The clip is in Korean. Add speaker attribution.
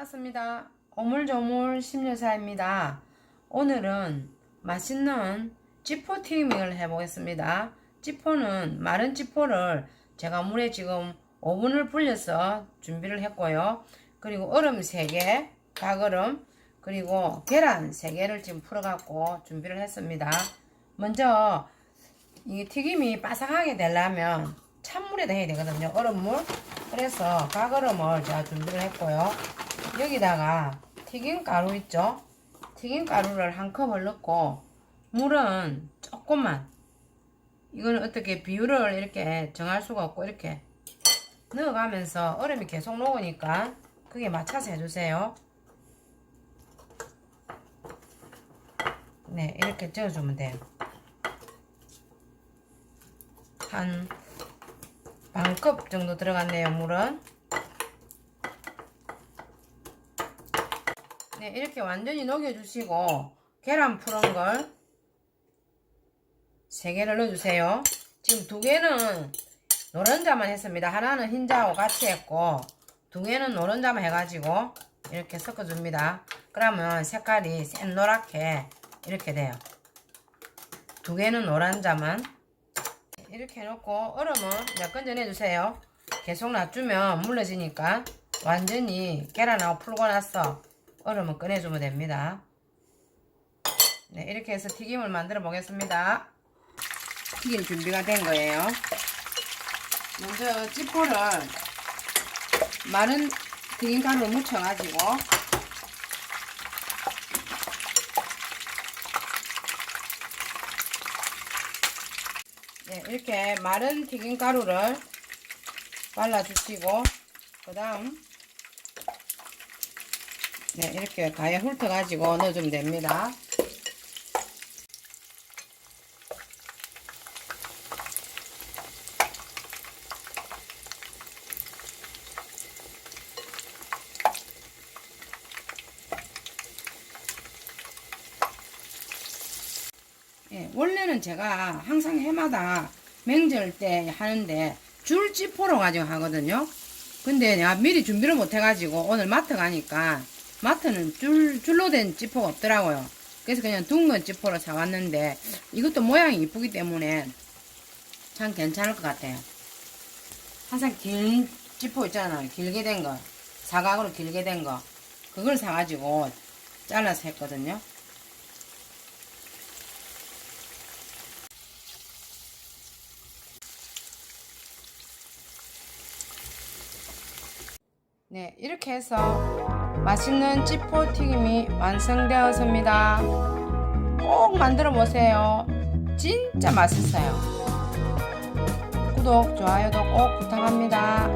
Speaker 1: 반갑습니다. 오물조물 심여사입니다. 오늘은 맛있는 찌포 튀김을 해보겠습니다. 찌포는 마른 찌포를 제가 물에 지금 5분을 불려서 준비를 했고요. 그리고 얼음 3개, 닭얼음, 그리고 계란 3개를 지금 풀어갖고 준비를 했습니다. 먼저 이 튀김이 바삭하게 되려면 찬물에다 해야 되거든요. 얼음물. 그래서 닭얼음을 제가 준비를 했고요. 여기다가 튀김 가루 있죠? 튀김 가루를 한 컵을 넣고 물은 조금만 이거는 어떻게 비율을 이렇게 정할 수가 없고 이렇게 넣어가면서 얼음이 계속 녹으니까 그게 맞춰서 해주세요. 네, 이렇게 저어주면 돼요. 한 반컵 정도 들어갔네요, 물은. 네, 이렇게 완전히 녹여주시고, 계란 푸른 걸, 세 개를 넣어주세요. 지금 두 개는 노른자만 했습니다. 하나는 흰자하고 같이 했고, 두 개는 노른자만 해가지고, 이렇게 섞어줍니다. 그러면 색깔이 센 노랗게 이렇게 돼요. 두 개는 노란자만. 이렇게 해놓고, 얼음은 몇건 전해주세요. 계속 놔두면 물러지니까, 완전히 계란하고 풀고 나서, 얼음은 꺼내주면 됩니다. 네, 이렇게 해서 튀김을 만들어 보겠습니다. 튀김 준비가 된 거예요. 먼저 찌포를 마른 튀김 가루를 묻혀가지고 네, 이렇게 마른 튀김 가루를 발라주시고 그 다음 네, 이렇게 가에 훑어가지고 넣어주면 됩니다. 예, 원래는 제가 항상 해마다 명절 때 하는데 줄지포로 가지고 하거든요. 근데 내가 미리 준비를 못 해가지고 오늘 마트 가니까 마트는 줄, 줄로 된 지포가 없더라고요. 그래서 그냥 둥근 지포로 사왔는데 이것도 모양이 이쁘기 때문에 참 괜찮을 것 같아요. 항상 긴 지포 있잖아요. 길게 된 거. 사각으로 길게 된 거. 그걸 사가지고 잘라서 했거든요. 네, 이렇게 해서 맛있는 찌포 튀김이 완성되었습니다. 꼭 만들어 보세요. 진짜 맛있어요. 구독, 좋아요도 꼭 부탁합니다.